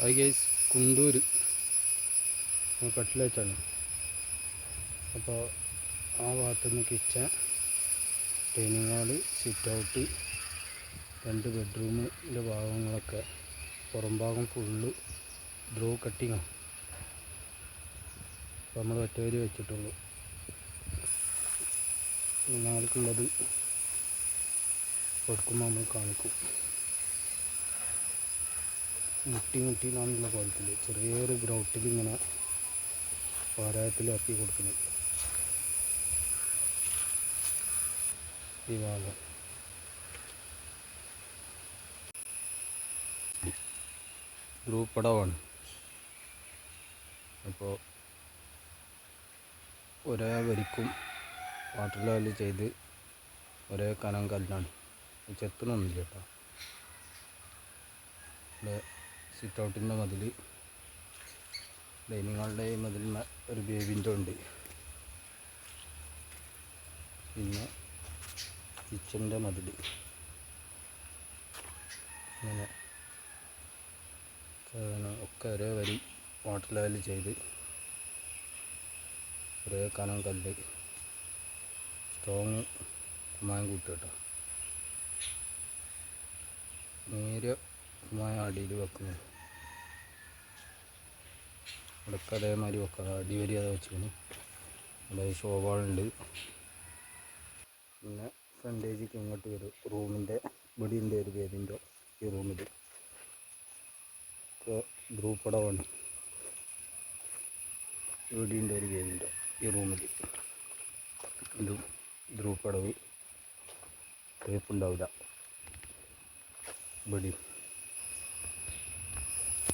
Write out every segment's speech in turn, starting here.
Hi guys Kundoor കട്ടിലേച്ചാണ്. അപ്പോൾ ആ ഭാഗത്തു നിന്ന് kitchen dining hall sit out രണ്ട് ബെഡ്റൂമിന്റെ ഭാഗങ്ങളൊക്കെ. പുറം ഭാഗം ഫുള്ള് ഡ്രോ കട്ടിങ്ങാണ് അപ്പോൾ നമ്മൾ ഒറ്റവരി വെച്ചിട്ടുള്ളൂ. നാൾക്കുള്ളത് കൊടുക്കുമ്പോൾ നമ്മൾ കാണിക്കും. മുട്ടി മുട്ടി എന്നുള്ള കോലത്തിൽ ചെറിയൊരു ഗ്രൗട്ടിൽ ഇങ്ങനെ പാരായത്തിലാക്കി കൊടുക്കുന്നത് ഈ ഭാഗം. ഗ്രൂപ്പടവാണ് അപ്പോൾ ഒരേ വരിക്കും വാട്ടർ ലെവൽ ചെയ്ത് ഒരേ കനം കല്ലാണ്. ചെത്തണമൊന്നുമില്ല കേട്ടോ. ഇവിടെ സിറ്റ് ഔട്ടിന്റെ മതിൽ ഡൈനിങ് ഹാളിന്റെ മതിൽ ഒരു ബേബിന്റെ ഉണ്ട്. പിന്നെ കിച്ചന്റെ മതിൽ അങ്ങനെ ഒക്കെ ഒരേ വരി വാട്ടർ ലെവൽ ചെയ്ത് ഒരേ കനം കല്ല്. സ്ട്രോങ് കുമായം കേട്ടോ നേരെ കുമായം അടിയിൽ വെക്കുന്നു. ഇവിടെയൊക്കെ അതേമാതിരി വെക്കണം അടിവരി അത് വെച്ചിരുന്നു ഇവിടെ ഷോവാളുണ്ട് പിന്നെ ഫ്രണ്ടേജിക്ക് ഇങ്ങോട്ട് വരും റൂമിന്റെ ഇവിടെയുണ്ട് ഒരു വേദിന്റെ ഈ റൂമിൽ ഇപ്പോൾ ഗ്രൂപ്പടവാണ് ഇവിടെയുണ്ട് ഒരു വേദിന്റെ ഈ റൂമിൽ ഇതും ഗ്രൂപ്പ് ഉണ്ടാവില്ല ഇവിടെ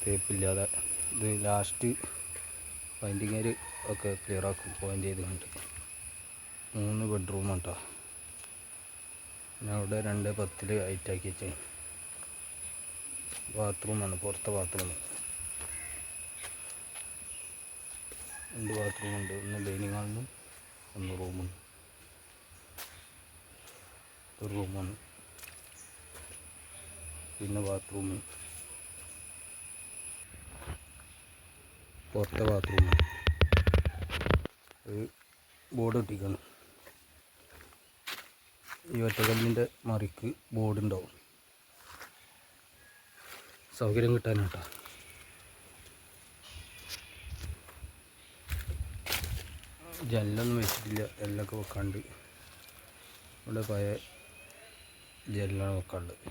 ടേപ്പില്ലാതെ ഇത് ലാസ്റ്റ് പൈന്റിങ്ങർ ഒക്കെ ക്ലിയർ ആക്കും പോയിന്റ് ചെയ്ത് കണ്ട് മൂന്ന് ബെഡ്റൂം കേട്ടോ പിന്നെ അവിടെ രണ്ട് പത്തിൽ ഹൈറ്റാക്കി വെച്ചേ. ബാത്റൂമാണ് പുറത്തെ ബാത്റൂം രണ്ട് ബാത്റൂമുണ്ട് ഒന്ന് ഡൈനിങ് ഹാളിനും ഒന്ന് റൂമുണ്ട് ഒരു റൂമാണ് പിന്നെ ബാത്റൂം പുറത്തെ ബാത്റൂം ഒരു ബോർഡ് ഒട്ടിക്കണം ഈ ഒറ്റക്കല്ലിന്റെ മറിക്ക് ബോർഡ് ഉണ്ടാവും സൗകര്യം കിട്ടാനാട്ടാ. ജനലൊന്നും വെച്ചിട്ടില്ല. ജനലൊക്കെ വെക്കാണ്ട്. ഇവിടെ പഴയ ജെല്ലാണ് വെക്കാനുള്ളത്.